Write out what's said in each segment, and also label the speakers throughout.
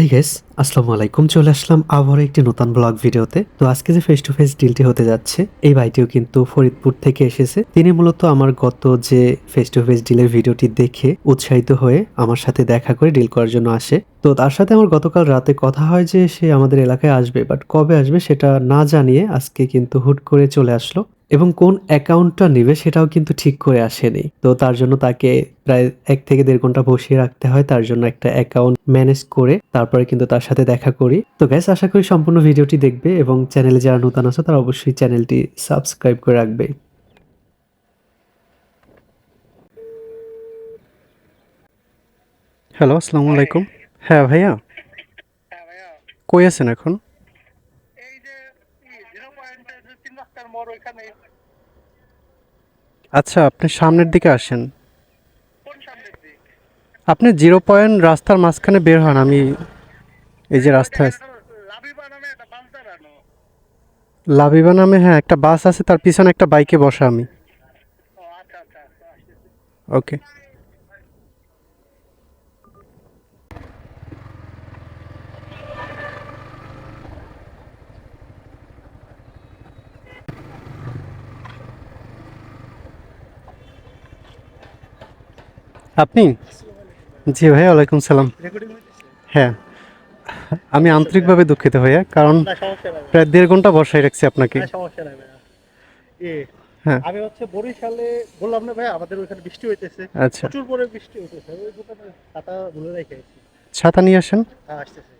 Speaker 1: এই গেস আসসালামু আলাইকুম। চলে আসলাম আবার একটি নতুন ব্লগ ভিডিওতে। তো আজকে যে ফেস টু ফেস ডিলটি হতে যাচ্ছে, এই ভাইটিও কিন্তু ফরিদপুর থেকে এসেছে। তিনি মূলত আমার গত যে ফেস টু ফেস ডিলের ভিডিওটি দেখে উৎসাহিত হয়ে আমার সাথে দেখা করে ডিল করার জন্য আসে। তো তার সাথে আমার গতকাল রাতে কথা হয় যে সে আমাদের এলাকায় আসবে বাট কবে আসবে সেটা না জানিয়ে আজকে কিন্তু হুট করে চলে আসলো। এবং কোন অ্যাকাউন্টটা নেবে সেটাও কিন্তু ঠিক করে আসেনি। তো তার জন্য তাকে প্রায় এক থেকে দেড় ঘণ্টা বসিয়ে রাখতে হয়। তার জন্য একটা অ্যাকাউন্ট ম্যানেজ করে তারপরে কিন্তু তার সাথে দেখা করি। তো গ্যাস আশা করি সম্পূর্ণ ভিডিওটি দেখবে এবং চ্যানেলে যারা নতুন আছে তারা অবশ্যই চ্যানেলটি সাবস্ক্রাইব করে রাখবে।
Speaker 2: হ্যালো আসসালামু আলাইকুম। হ্যাঁ ভাইয়া।
Speaker 3: হ্যাঁ ভাইয়া।
Speaker 2: কই আছেন এখন
Speaker 3: এই যে জিরো পয়েন্টের যে মোড় ওইখানে
Speaker 2: আচ্ছা আপনি সামনের দিকে আসেন। আপনি জিরো পয়েন্ট রাস্তার মাঝখানে বের হন আমি এই যে রাস্তায়
Speaker 3: লাভিবা নামে
Speaker 2: লাবিবা হ্যাঁ একটা বাস আছে তার পিছনে একটা বাইকে বসা আমি।
Speaker 3: আচ্ছা আচ্ছা আচ্ছা।
Speaker 2: ওকে। আপনি? জি ভাই ওয়ালাইকুম সালাম। হ্যাঁ আমি আন্তরিকভাবে দুঃখিত ভাইয়া কারণ প্রায় দেড় ঘণ্টা বসাই রাখছি আপনাকে।
Speaker 3: ভাইয়া।
Speaker 2: হ্যাঁ।
Speaker 3: আমি হচ্ছে বরিশালে বললাম না ভাই আমাদের ওইখানে বৃষ্টি হইতেছে।
Speaker 2: আচ্ছা।
Speaker 3: প্রচুর পরে বৃষ্টি হইতেছে। ওই দোকানে ছাতা ভুলে রেখে
Speaker 2: ছাতা নিয়ে আসেন?
Speaker 3: হ্যাঁ আসতেছে।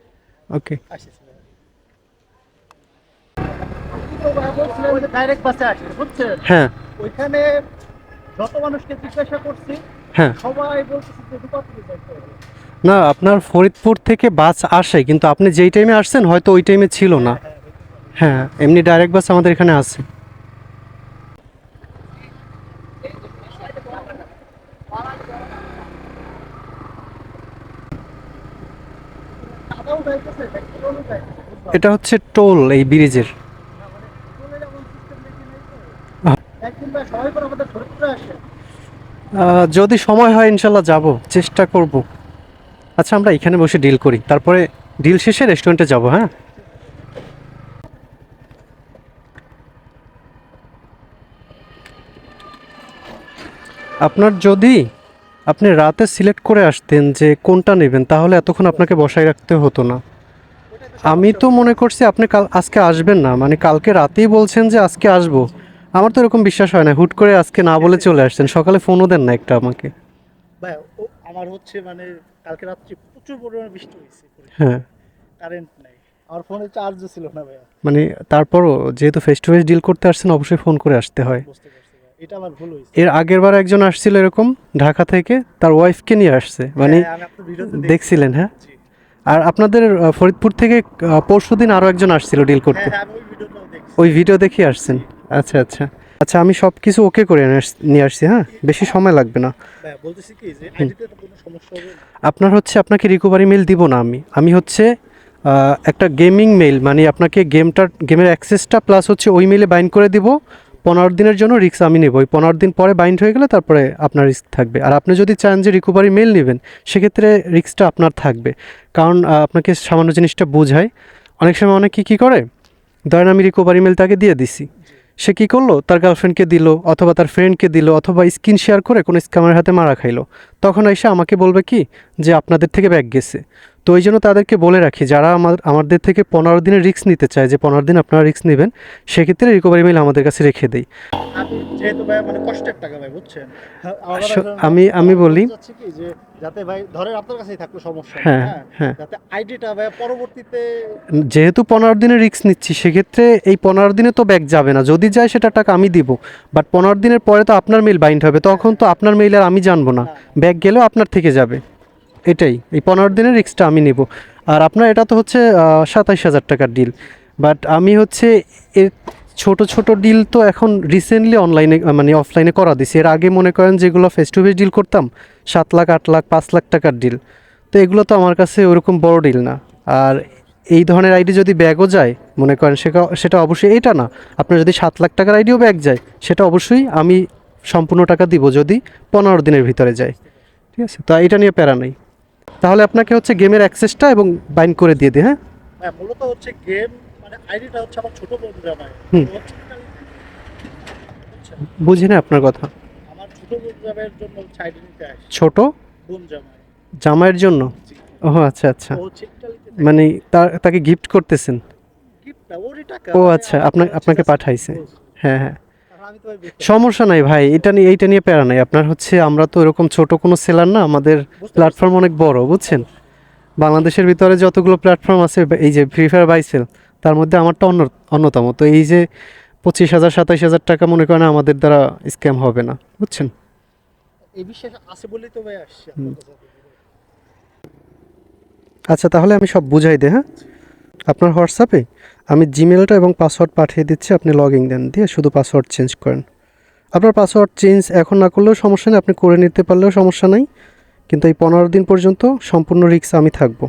Speaker 2: ওকে।
Speaker 3: আসতেছে ডাইরেক্ট বাসে আসছে বুঝছেন?
Speaker 2: হ্যাঁ।
Speaker 3: ওইখানে যত মানুষকে জিজ্ঞাসা করছি
Speaker 2: হ্যাঁ। না, আপনার ফরিদপুর থেকে বাস আসে, কিন্তু আপনি যেই টাইমে আসছেন, হয়তো ওই টাইমে ছিল না। হ্যাঁ এমনি ডাইরেক্ট বাস আমাদের এখানে আছে। এটা হচ্ছে টোল, এই ব্রিজের
Speaker 3: টোলের এমন system দেখি নাই তো।
Speaker 2: আহ।
Speaker 3: একদিন ভাই সবাই করে আমাদের ফরিদপুরে আসে
Speaker 2: আহ, যদি সময় হয় ইনশাল্লাহ যাব, চেষ্টা করব। আচ্ছা আমরা এখানে বসে ডিল করি। তারপরে ডিল শেষে রেস্টুরেন্টে যাব হ্যাঁ? আপনার যদি আপনি রাতে সিলেক্ট করে আসতেন যে কোনটা নেবেন, তাহলে এতক্ষণ আপনাকে বসায় রাখতে হতো না। আমি তো মনে করছি আপনি কাল আজকে আসবেন না মানে কালকে রাতেই বলছেন যে আজকে আসব। আমার তো এরকম বিশ্বাস হয় না। হুট করে আজকে না বলে চলে আসছেন। সকালে ফোনও দেন না একটা আমাকে।
Speaker 3: ভাই আমার হচ্ছে মানে কালকে রাত্রি প্রচুর পরিমাণে বৃষ্টি হয়েছে।
Speaker 2: হ্যাঁ।
Speaker 3: কারেন্ট নাই। আমার ফোনে চার্জও ছিল না ভাইয়া।
Speaker 2: মানে তারপরও যেহেতু ফেস টু ফেস ডিল করতে আসছেন অবশ্যই ফোন করে আসতে হয়।
Speaker 3: ভাই। এটা আমার ভুল হয়েছে।
Speaker 2: এর আগের বার একজন আসছিল এরকম ঢাকা থেকে তার ওয়াইফকে নিয়ে আসছে। মানে
Speaker 3: হ্যাঁ, ভিডিওতে
Speaker 2: দেখছিলেন হ্যাঁ? আর আপনাদের ফরিদপুর থেকে পরশু দিন আরও একজন আসছিল ডিল করতে।
Speaker 3: হ্যাঁ হ্যাঁ, ওই
Speaker 2: ভিডিও দেখে আসছেন। আচ্ছা আচ্ছা। আচ্ছা আমি সব কিছু ওকে করে নিয়ে আস- নিয়ে আসছি হ্যাঁ? বেশি সময় লাগবে না।
Speaker 3: ভাইয়া বলতেছি কি যে আইডিতে তো কোনো সমস্যা হবে না।
Speaker 2: আপনার হচ্ছে আপনাকে রিকভারি মেল দিব না আমি। আমি হচ্ছে একটা গেমিং মেল মানে আপনাকে গেমটার গেমের অ্যাক্সেসটা প্লাস হচ্ছে ওই মেলে বাইন্ড করে দিব। পনেরো দিনের জন্য রিস্ক আমি নেব। ওই পনেরো দিন পরে বাইন্ড হয়ে গেলে তারপরে আপনার রিস্ক থাকবে। আর আপনি যদি চান যে রিকভারি মেল নেবেন সেক্ষেত্রে রিস্কটা আপনার থাকবে। কারণ আপনাকে সামান্য জিনিসটা বোঝায়। অনেক সময় অনেক কী কী করে ধরেন আমি রিকোভারি মেল তাকে দিয়ে দিছি। সে কী করল? তার গার্লফ্রেন্ডকে দিল, অথবা তার ফ্রেন্ডকে দিল, অথবা স্ক্রিন শেয়ার করে কোনো স্ক্যামের হাতে মারা খাইলো। তখন এসে আমাকে বলবে কি? যে আপনাদের থেকে ব্যাগ গেছে। তো ওই জন্য তাদেরকে বলে রাখি যারা আমার আমাদের থেকে পনেরো দিনের রিস্ক নিতে চায় যে পনেরো দিন আপনারা রিস্ক নেবেন সেক্ষেত্রে রিকভারি মেল আমাদের কাছে রেখে দেই।
Speaker 3: আমি মানে হ্যাঁ,
Speaker 2: আমি- আমি বলি- হ্যাঁ
Speaker 3: হ্যাঁ?
Speaker 2: যেহেতু পনেরো দিনের রিস্ক নিচ্ছি সেক্ষেত্রে এই পনেরো দিনে তো ব্যাগ যাবে না। যদি যায় সেটা টাকা আমি দিব। বাট পনেরো দিনের পরে তো আপনার মেল বাইন্ড হবে তখন তো আপনার মেইল আর আমি জানব না। ব্যাগ গেলেও আপনার থেকে যাবে। এটাই, এই পনেরো দিনের রিস্কটা আমি নেব। আর আপনার এটা তো হচ্ছে সাতাইশ হাজার টাকার ডিল বাট আমি হচ্ছে এর ছোট ছোট ডিল তো এখন রিসেন্টলি অনলাইনে মানে অফলাইনে করা দিছি। এর আগে মনে করেন যেগুলো ফেস টু ফেস ডিল করতাম, সাত লাখ, আট লাখ, পাঁচ লাখ টাকার ডিল তো এগুলো তো আমার কাছে ওরকম বড় ডিল না। আর এই ধরনের আইডি যদি ব্যাগও যায়, মনে করেন সেটা অবশ্যই এটা না। আপনার যদি সাত লাখ টাকার আইডিও ব্যাগ যায়, সেটা অবশ্যই আমি সম্পূর্ণ টাকা দিব যদি পনেরো দিনের ভিতরে যায়। ঠিক আছে? তো এটা নিয়ে প্যারা নেই। তাহলে আপনাকে হচ্ছে গেমের অ্যাক্সেসটা এবং বাইন্ড করে দিয়ে দিই হ্যাঁ?
Speaker 3: হ্যাঁ মূলত হচ্ছে গেম মানে আইডিটা হচ্ছে আমার ছোট বোন জামাই।
Speaker 2: হুম।
Speaker 3: বুঝছেন?
Speaker 2: বুঝি না। আপনার কথা।
Speaker 3: আমার ছোট বোন জামাইয়ের জন্য আইডি নিতে আসে
Speaker 2: ছোট?
Speaker 3: বোন জামাই।
Speaker 2: জামাইয়ের জন্য। ও আচ্ছা আচ্ছা। মানে তাকে গিফট করতেছেন?
Speaker 3: গিফট না ওরই টাকা।
Speaker 2: ও
Speaker 3: মানে
Speaker 2: আচ্ছা, আপনাকে- আপনাকে পাঠাইছে। হ্যাঁ হ্যাঁ। সমস্যা নাই ভাই এটা নিয়ে এইটা নিয়ে প্যারা নাই। আপনার হচ্ছে আমরা তো এরকম ছোট কোনো সেলার না আমাদের প্ল্যাটফর্ম অনেক বড় বুঝছেন? বাংলাদেশের ভিতরে যতগুলো প্ল্যাটফর্ম আছে এই যে ফ্রি ফায়ার বাইসেল তার মধ্যে আমারটা অন্য অন্যতম। তো এই যে পঁচিশ হাজার সাতাইশ হাজার টাকা মনে করেন আমাদের দ্বারা স্ক্যাম হবে না বুঝছেন। আচ্ছা তাহলে আমি সব বুঝাই দিই হ্যাঁ? আপনার হোয়াটসঅ্যাপে? আমি জিমেলটা এবং পাসওয়ার্ড পাঠিয়ে দিচ্ছি, আপনি লগ ইন দেন, দিয়ে শুধু পাসওয়ার্ড চেঞ্জ করেন। আপনার পাসওয়ার্ড চেঞ্জ এখন না করলেও সমস্যা নেই, আপনি করে নিতে পারলেও সমস্যা নেই, কিন্তু এই পনেরো দিন পর্যন্ত সম্পূর্ণ রিক্স আমি থাকব।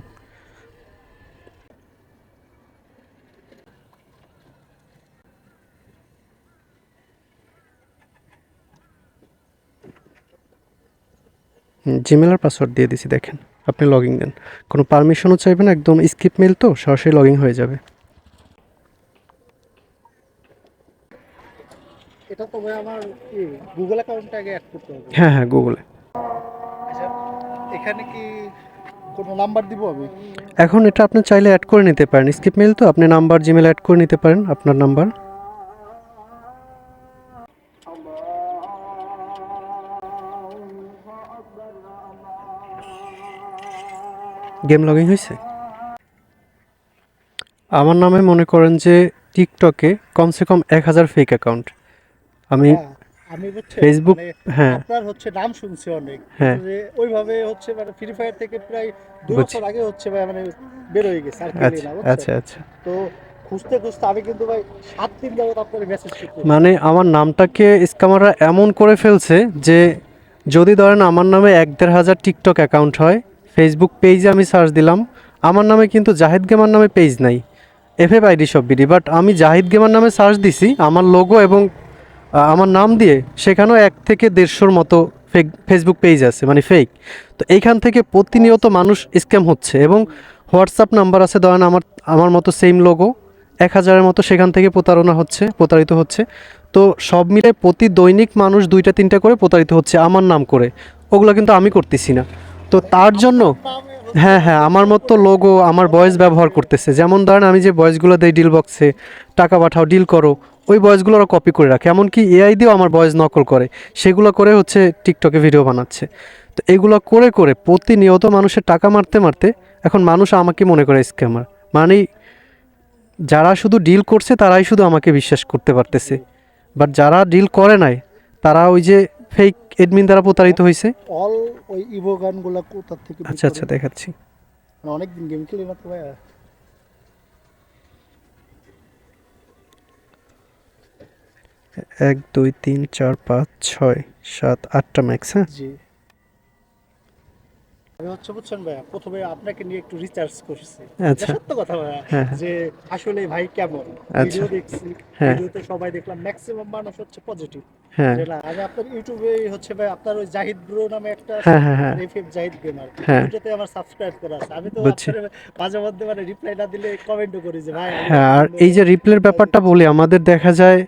Speaker 2: জিমেল আর পাসওয়ার্ড দিয়ে দিছি, দেখেন, আপনি লগ ইন দেন। কোনো পারমিশনও চাইবেন একদম স্কিপ মেল তো, সরাসরি লগ ইন হয়ে যাবে।
Speaker 3: এটা তো ভাই আমার কি গুগল অ্যাকাউন্টে আগে অ্যাড করতে হবে?
Speaker 2: হ্যাঁ হ্যাঁ গুগলে
Speaker 3: আচ্ছা এখানে কি কোনো নাম্বার দিব আমি?
Speaker 2: এখন এটা আপনি চাইলে অ্যাড করে নিতে পারেন। স্কিপ মেল তো আপনি নাম্বার জিমেল অ্যাড করে নিতে পারেন আপনার নাম্বার গেম লগিং হয়েছে? আমার নামে মনে করেন যে টিকটকে কমসে কম এক হাজার ফেক অ্যাকাউন্ট আমি
Speaker 3: হ্যাঁ, আমি
Speaker 2: ফেসবুক হ্যাঁ।
Speaker 3: আপনার হচ্ছে নাম শুনছি অনেক।
Speaker 2: হ্যাঁ।
Speaker 3: যে ওইভাবে হচ্ছে মানে ফ্রি ফায়ার থেকে প্রায় দুই বছর আগে হচ্ছে ভাই মানে বের হয়ে গেছে আর খেলি
Speaker 2: আচ্ছা
Speaker 3: না
Speaker 2: আচ্ছা আচ্ছা।
Speaker 3: তো খুঁজতে খুঁজতে আমি কিন্তু ভাই সাত দিন যাবত আপনার মেসেজ করতে
Speaker 2: মানে আমার নামটাকে স্ক্যামাররা এমন করে ফেলছে যে যদি ধরেন আমার নামে এক দেড় হাজার টিকটক অ্যাকাউন্ট হয় ফেসবুক পেজে আমি সার্চ দিলাম আমার নামে কিন্তু জাহিদ গেমার নামে পেজ নাই। এফ এফ আইডি সব বিডি বাট আমি জাহিদ গেমার নামে সার্চ দিছি আমার লোগো এবং আমার নাম দিয়ে সেখানেও এক থেকে দেড়শোর মতো ফেক ফেসবুক পেজ আছে মানে ফেক তো এইখান থেকে প্রতিনিয়ত মানুষ স্ক্যাম হচ্ছে এবং হোয়াটসঅ্যাপ নাম্বার আছে, ধরেন আমার আমার মতো সেম লোগো এক হাজারের মতো সেখান থেকে প্রতারণা হচ্ছে, প্রতারিত হচ্ছে। তো সব মিলে প্রতি দৈনিক মানুষ দুইটা, তিনটা করে প্রতারিত হচ্ছে আমার নাম করে। ওগুলো কিন্তু আমি করতেছি না। তো তার জন্য হ্যাঁ হ্যাঁ আমার মতো লোগো আমার ভয়েস ব্যবহার করতেছে। যেমন ধরেন আমি যে ভয়েসগুলো দেই ডিল বক্সে টাকা পাঠাও ডিল করো, ওই ভয়েসগুলো ওরা কপি করে রাখে। এমনকি এআই দিয়েও আমার ভয়েস নকল করে। সেগুলো করে হচ্ছে টিকটকে ভিডিও বানাচ্ছে। তো এগুলো করে করে প্রতিনিয়ত মানুষের টাকা মারতে মারতে এখন মানুষ আমাকে মনে করে স্ক্যামার মানে যারা শুধু ডিল করছে, তারাই শুধু আমাকে বিশ্বাস করতে পারতেছে। বাট যারা ডিল করে নাই, তারা ওই যে ফেক এডমিন দ্বারা প্রতারিত হয়েছে
Speaker 3: অল ওই ইভো গানগুলো কোথা থেকে
Speaker 2: আচ্ছা আচ্ছা দেখাচ্ছি।
Speaker 3: মানে অনেকদিন গেম খেলি না তো ভাই
Speaker 2: এক দুই তিন চার পাঁচ ছয় সাত আটটা ম্যাক্স হ্যাঁ?
Speaker 3: জি। আমি হচ্ছে বুঝছেন ভাইয়া প্রথমে আপনাকে নিয়ে একটু রিসার্চ করছি
Speaker 2: আচ্ছা।
Speaker 3: সত্য কথা ভাইয়া
Speaker 2: হ্যাঁ, হ্যাঁ।
Speaker 3: যে আসলে ভাই কেমন
Speaker 2: আচ্ছা।
Speaker 3: ভিডিও দেখছি
Speaker 2: হ্যাঁ।
Speaker 3: ভিডিওতে সবাই দেখলাম ম্যাক্সিমাম মানুষ হচ্ছে পজিটিভ
Speaker 2: হ্যাঁ
Speaker 3: আমি আপনার ইউটিউবে হচ্ছে ভাই আপনার ওই জাহিদ ব্রো নামে একটা
Speaker 2: হ্যাঁ, হ্যাঁ, হ্যাঁ।
Speaker 3: এফএফ জাহিদ গেমার
Speaker 2: হ্যাঁ।
Speaker 3: ওটাতে আমার সাবস্ক্রাইব করা আছে আমি তো মাঝে মধ্যে মানে রিপ্লাই না দিলে কমেন্টও করি যে ভাই
Speaker 2: হ্যাঁ আর এই যে রিপ্লের ব্যাপারটা বলি আমাদের দেখা যায়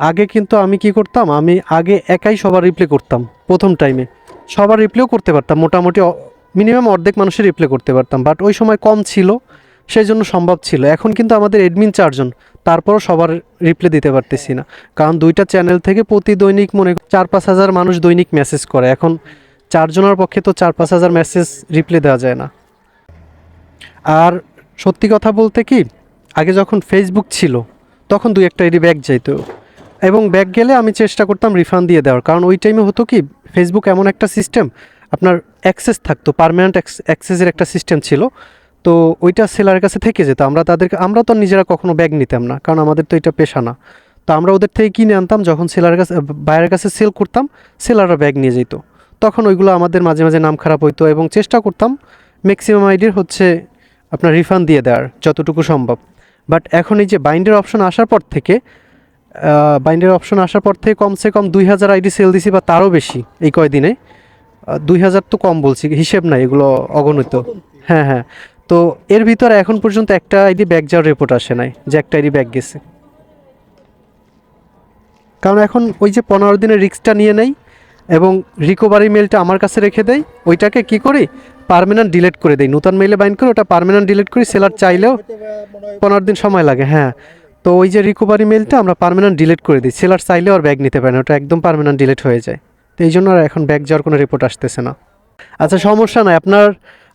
Speaker 2: আগে কিন্তু আমি কি করতাম আমি আগে একাই সবার রিপ্লে করতাম প্রথম টাইমে সবার রিপ্লেও করতে পারতাম মোটামুটি মিনিমাম অর্ধেক মানুষের রিপ্লে করতে পারতাম বাট ওই সময় কম ছিল, সেই জন্য সম্ভব ছিল। এখন কিন্তু আমাদের এডমিন চারজন, তারপরও সবার রিপ্লে দিতে পারতেছি না। কারণ দুইটা চ্যানেল থেকে প্রতি দৈনিক মনে চার পাঁচ হাজার মানুষ দৈনিক মেসেজ করে। এখন চারজনের পক্ষে তো চার পাঁচ হাজার মেসেজ রিপ্লে দেওয়া যায় না। আর সত্যি কথা বলতে কি, আগে যখন ফেসবুক ছিল, তখন দুই একটা আইডি ব্যাগ যাইতো। এবং ব্যাগ গেলে আমি চেষ্টা করতাম রিফান্ড দিয়ে দেওয়ার। কারণ ওই টাইমে হতো কি ফেসবুক এমন একটা সিস্টেম আপনার অ্যাক্সেস থাকতো পারমানেন্ট অ্যাক্সেসের একটা সিস্টেম ছিল। তো ওইটা সেলারের কাছে থেকে যেত। আমরা তাদেরকে, আমরা তো নিজেরা কখনো ব্যাগ নিতাম না, কারণ আমাদের তো এটা পেশা না। তো আমরা ওদের থেকে কিনে আনতাম, যখন সেলারের কাছে বাইরের কাছে সেল করতাম সেলাররা ব্যাগ নিয়ে যেত। তখন ওইগুলো আমাদের মাঝে মাঝে নাম খারাপ হইতো এবং চেষ্টা করতাম ম্যাক্সিমাম আইডির হচ্ছে আপনার রিফান্ড দিয়ে দেওয়ার, যতটুকু সম্ভব। বাট এখন এই যে বাইন্ডের অপশন আসার পর থেকে বাইন্ডের অপশন আসার পর থেকে কমসে কম দুই হাজার আইডি সেল দিছি বা তারও বেশি এই কয়দিনে। দুই হাজার তো কম বলছি, হিসেব নাই, এগুলো অগণিত। হ্যাঁ হ্যাঁ। তো এর ভিতরে এখন পর্যন্ত একটা আইডি ব্যাগ যাওয়ার রিপোর্ট আসে নাই, যে একটা আইডি ব্যাগ গেছে। কারণ এখন ওই যে পনেরো দিনের রিস্কটা নিয়ে নেই এবং রিকভারি মেলটা আমার কাছে রেখে দেয়, ওইটাকে কি করি? পার্মানেন্ট ডিলিট করে দেয় নতুন মেলে বাইন্ড করে ওটা পার্মানেন্ট ডিলিট করি সেলার চাইলেও পনেরো দিন সময় লাগে হ্যাঁ। তো ওই যে রিকভারি মেলটা আমরা পার্মানেন্ট ডিলিট করে দিই সেলার চাইলেও আর ব্যাগ নিতে পারে না, ওটা একদম পার্মানেন্ট ডিলিট হয়ে যায়। তো এই জন্য আর এখন ব্যাগ যাওয়ার কোনো রিপোর্ট আসতেছে না। আচ্ছা সমস্যা নাই, আপনার,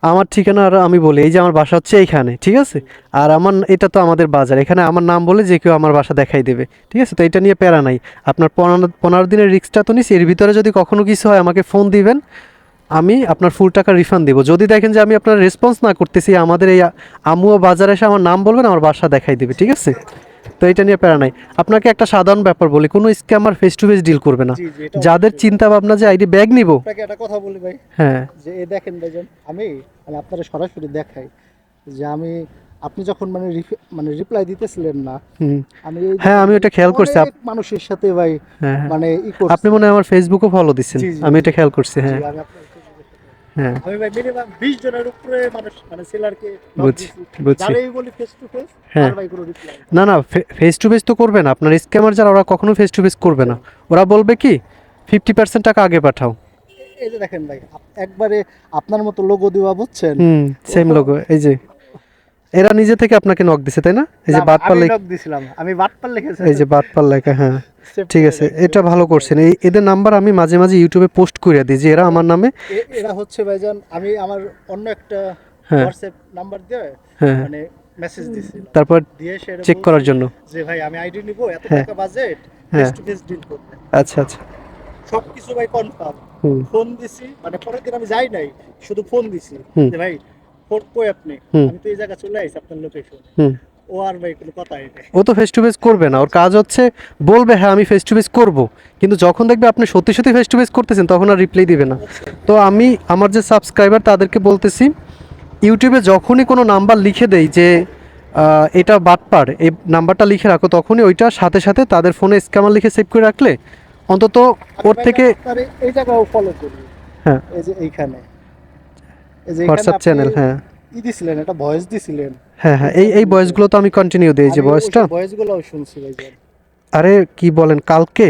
Speaker 2: আমার ঠিকানা আর আমি বলি, এই যে আমার বাসা হচ্ছে এইখানে, ঠিক আছে? আর আমার, এটা তো আমাদের বাজার, এখানে আমার নাম বলে যে কেউ আমার বাসা দেখাই দেবে, ঠিক আছে? তো এটা নিয়ে প্যারা নাই। আপনার পনেরো পনেরো দিনের রিক্সটা তো নিস এর ভিতরে যদি কখনো কিছু হয় আমাকে ফোন দিবেন, আমি আপনার ফুল টাকা রিফান্ড দেবো। যদি দেখেন যে আমি আপনার রেসপন্স না করতেছি, আমাদের এই আমুও বাজারে এসে আমার নাম বলবেন, আমার বাসা দেখাই দেবে, ঠিক আছে? তো এটা নিয়ে প্যারা নাই। আপনাকে একটা সাধারণ ব্যাপার বলি কোনো scammer face to face deal করবে না
Speaker 3: এটা
Speaker 2: যাদের চিন্তা ভাবনা যে আইডি ব্যাগ নিব।
Speaker 3: একটা কথা বলি ভাই।
Speaker 2: হ্যাঁ।
Speaker 3: যে দেখেন ভাইজান আমি মানে আপনারা সরাসরি দেখাই যে আমি আপনি যখন মানে মানে রিপ্লাই দিতেছিলেন না আমি
Speaker 2: হ্যাঁ, আমি ওটা খেয়াল করছি।
Speaker 3: মানুষের সাথে ভাই
Speaker 2: হ্যাঁ হ্যাঁ।
Speaker 3: মানে
Speaker 2: আপনি মনে হয় আমার ফেসবুকও ফলো দিচ্ছেন।
Speaker 3: জি।
Speaker 2: আমি এটা খেয়াল করছি হ্যাঁ
Speaker 3: আমি আপনার Facebook এ-
Speaker 2: হ্যাঁ।
Speaker 3: আমি ভাই মিনিমাম বিশ জনের উপরে মানুষ মানে সেলারকে
Speaker 2: বুঝছি, বুঝছি।
Speaker 3: যারাই বলি ফেস টু ফেস
Speaker 2: হ্যাঁ।
Speaker 3: ভাই কোনো রিপ্লাই
Speaker 2: না না ফেস টু ফেস তো করবে না। আপনার স্ক্যামার যারা ওরা কখনো ফেস টু ফেস করবে না। ওরা বলবে কি ফিফটি পার্সেন্ট টাকা আগে পাঠাও।
Speaker 3: এই যে দেখেন ভাই একবারে আপনার মতো লোগো দেওয়া বুঝছেন?
Speaker 2: হুম সেম লোগো এই যে। এরা নিজে থেকে আপনাকে নক দিছে তাই না? এই যে
Speaker 3: না,
Speaker 2: বাদ
Speaker 3: আমি
Speaker 2: পাল্লে
Speaker 3: দিছিলাম। আমি বাটপাল লিখেছি।
Speaker 2: এই যে বাদ পাল লেখা হ্যাঁ। ঠিক আছে এটা ভালো করছেন। এই এদের নাম্বার আমি মাঝে মাঝে ইউটিউবে পোস্ট করে দিই যে এরা আমার নামে
Speaker 3: এরা হচ্ছে ভাইজান আমি আমার অন্য একটা
Speaker 2: হ্যাঁ।
Speaker 3: হোয়াটসঅ্যাপ নাম্বার দিয়ে
Speaker 2: হ্যাঁ।
Speaker 3: মানে মেসেজ দিছি
Speaker 2: তারপর
Speaker 3: দিয়ে সে
Speaker 2: চেক করার জন্য।
Speaker 3: যে ভাই আমি আইডি নিব এত
Speaker 2: হ্যাঁ।
Speaker 3: টাকা budget. Face to face deal করতে।
Speaker 2: আচ্ছা আচ্ছা।
Speaker 3: সবকিছু ভাই কনফার্ম ফোন দিছি মানে পরের দিন আমি যাই নাই শুধু ফোন দিছি। যে ভাই ফোন কই আপনি। আমি তো এই জায়গা চলে আইছি আপনার লোকেশন ও আর ভাই কোনো কথাই নেই
Speaker 2: ও তো ফেস টু ফেস করবে না ওর কাজ হচ্ছে বলবে হ্যাঁ আমি ফেস টু ফেস করব। কিন্তু যখন দেখবে আপনি সত্যি সত্যি ফেস টু ফেস করতেছেন তখন আর রিপ্লাই দিবে না। তো আমি আমার যে সাবস্ক্রাইবার তাদেরকে বলতেছি ইউটিউবে যখনই কোনো নাম্বার লিখে দেই যে এটা বাটপার এই নাম্বারটা লিখে রাখো তখনই ওইটা সাথে সাথে তাদের ফোনে স্ক্যামার লিখে সেভ করে রাখলে অন্তত ওর থেকে
Speaker 3: এই- এই জায়গাও ফলো করি
Speaker 2: হ্যাঁ।
Speaker 3: এই যে এইখানে।
Speaker 2: হোয়াটসঅ্যাপ চ্যানেল হ্যাঁ।
Speaker 3: ই দিছিলেন একটা ভয়েস দিছিলেন।
Speaker 2: হ্যাঁ হ্যাঁ এই এই ভয়েসগুলো তো আমি কন্টিনিউ দিই যে ভয়েসটা
Speaker 3: ভয়েসগুলোও শুনছি ভাই
Speaker 2: আরে কি বলেন কালকে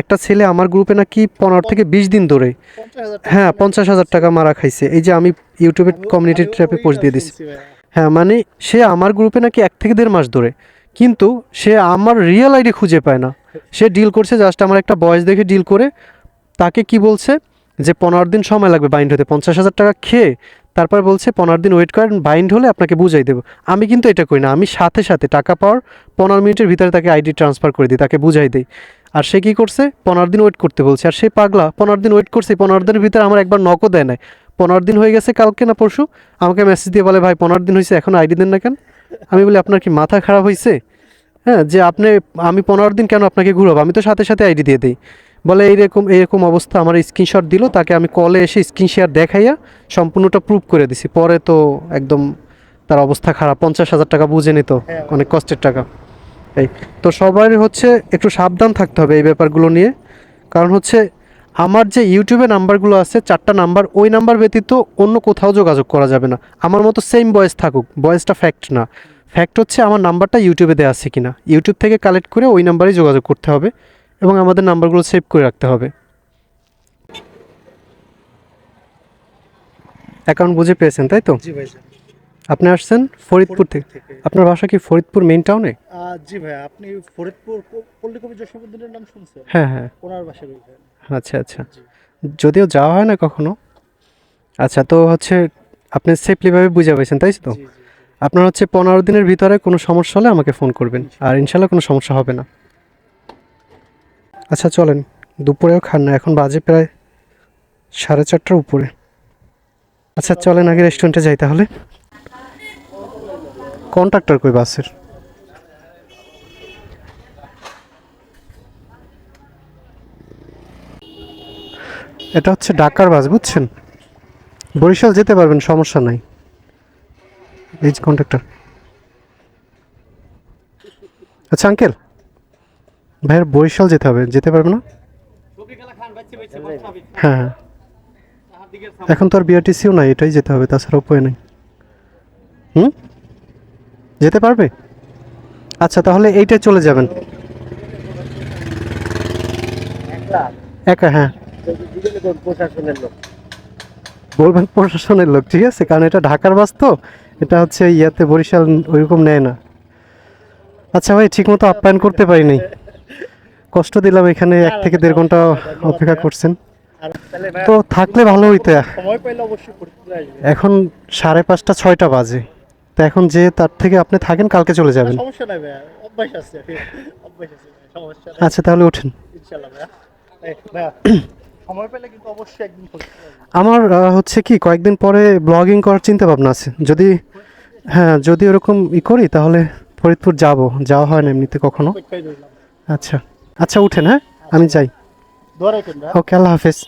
Speaker 2: একটা ছেলে আমার গ্রুপে নাকি পনেরো থেকে বিশ দিন ধরে হ্যাঁ পঞ্চাশ হাজার টাকা মারা খাইছে। এই যে আমি ইউটিউবে কমিউনিটি ট্র্যাপে পোস্ট দিয়ে দিছি। হ্যাঁ মানে সে আমার গ্রুপে নাকি এক থেকে দেড় মাস ধরে। কিন্তু সে আমার রিয়েল আইডি খুঁজে পায় না। সে ডিল করছে জাস্ট আমার একটা বয়স দেখে ডিল করে। তাকে কি বলছে? যে পনেরো দিন সময় লাগবে বাইন্ড হতে। পঞ্চাশ হাজার টাকা খেয়ে তারপর বলছে, পনেরো দিন ওয়েট করেন বাইন্ড হলে আপনাকে বুঝাই দেবো। আমি কিন্তু এটা করি না, আমি সাথে সাথে টাকা পাওয়ার পনেরো মিনিটের ভিতরে তাকে আইডি ট্রান্সফার করে দিই, তাকে বুঝাই দিই। আর সে কী করছে? পনেরো দিন ওয়েট করতে বলছে। আর সে পাগলা, পনেরো দিন ওয়েট করছে, পনেরো দিনের ভিতরে আমার একবার নকও দেয় নাই। পনেরো দিন হয়ে গেছে কালকে না পরশু? আমাকে মেসেজ দিয়ে বলে, ভাই, পনেরো দিন হয়েছে, এখন আইডি দেন না কেন? আমি বলি, আপনার কি মাথা খারাপ হয়েছে? হ্যাঁ যে আপনি, আমি পনেরো দিন কেন আপনাকে ঘুরাবো? আমি তো সাথে সাথে আইডি দিয়ে দিই। বলে, এইরকম এইরকম অবস্থা আমার স্ক্রিনশট দিল, তাকে আমি কলে এসে স্ক্রিন শেয়ার দেখাইয়া সম্পূর্ণটা প্রুভ করে দিছি। পরে তো একদম তার অবস্থা খারাপ। পঞ্চাশ হাজার টাকা বুঝে নিত। অনেক কষ্টের টাকা। এই, তো সবার হচ্ছে একটু সাবধান থাকতে হবে এই ব্যাপারগুলো নিয়ে। কারণ হচ্ছে আমার যে ইউটিউবে নাম্বারগুলো আছে, চারটা নাম্বার ওই নাম্বার ব্যতীত অন্য কোথাও যোগাযোগ করা যাবে না। আমার মতো সেম বয়েস থাকুক বয়েসটা ফ্যাক্ট না। ফ্যাক্ট হচ্ছে আমার নাম্বারটা ইউটিউবে দেওয়া আছে কিনা। ইউটিউব থেকে কালেক্ট করে ওই নাম্বারেই যোগাযোগ করতে হবে। এবং আমাদের নাম্বারগুলো সেভ করে রাখতে হবে। অ্যাকাউন্ট বুঝে পেয়েছেন তাই তো?
Speaker 3: জি ভাই
Speaker 2: আপনি আসছেন ফরিদপুর থেকে। আপনার বাসা কি ফরিদপুর মেইন টাউনে
Speaker 3: জি ভাই আপনি ফরিদপুর পল্লী কবি জসীমউদ্দিনের নাম শুনছেন?
Speaker 2: হ্যাঁ হ্যাঁ।
Speaker 3: ওনার ওইখানে
Speaker 2: আচ্ছা আচ্ছা। যদিও যাওয়া হয় না কখনো। আচ্ছা তো হচ্ছে আপনি সেফলিভাবে বুঝে পেয়েছেন তাই তো? আপনার হচ্ছে পনেরো দিনের ভিতরে কোনো সমস্যা হলে আমাকে ফোন করবেন। আর ইনশাল্লাহ কোনো সমস্যা হবে না। আচ্ছা চলেন। দুপুরেও খান না, এখন বাজে প্রায় সাড়ে চারটার উপরে। আচ্ছা চলেন আগে রেস্টুরেন্টে যাই তাহলে। কন্ট্রাক্টর কই বাসের? এটা হচ্ছে ঢাকার বাস, বুঝছেন? বরিশাল যেতে পারবেন, সমস্যা নাই। এই কন্ট্রাক্টর আচ্ছা আঙ্কেল ভাইয়ের বরিশাল যেতে হবে, যেতে পারবে না? হ্যাঁ হ্যাঁ। এখন তো আর বিআরটিসিও নাই, এটাই যেতে হবে, তাছাড়া উপায় নেই। হুম? যেতে পারবে? আচ্ছা তাহলে এইটাই চলে যাবেন। একা হ্যাঁ। বলবেন প্রশাসনের লোক, ঠিক আছে? কারণ এটা ঢাকার বাস তো, এটা হচ্ছে ইয়াতে বরিশাল ওইরকম নেয় না। আচ্ছা ভাই, ঠিকমতো আপ্যায়ন করতে পারি নাই কষ্ট দিলাম এখানে এক থেকে দেড় ঘণ্টা অপেক্ষা করছেন। তো থাকলে ভালো হইতো এখন সাড়ে পাঁচটা ছয়টা বাজে। তো এখন যে তার থেকে আপনি থাকেন কালকে চলে যাবেন। আচ্ছা তাহলে ওঠেন আমার হচ্ছে কি কয়েকদিন পরে ব্লগিং করার চিন্তা ভাবনা আছে। যদি হ্যাঁ যদি ওরকম ই করি তাহলে ফরিদপুর যাব। যাওয়া হয় না এমনিতে কখনো। আচ্ছা। আচ্ছা উঠেন হ্যাঁ? আমি যাই। ওকে আল্লাহ হাফেজ।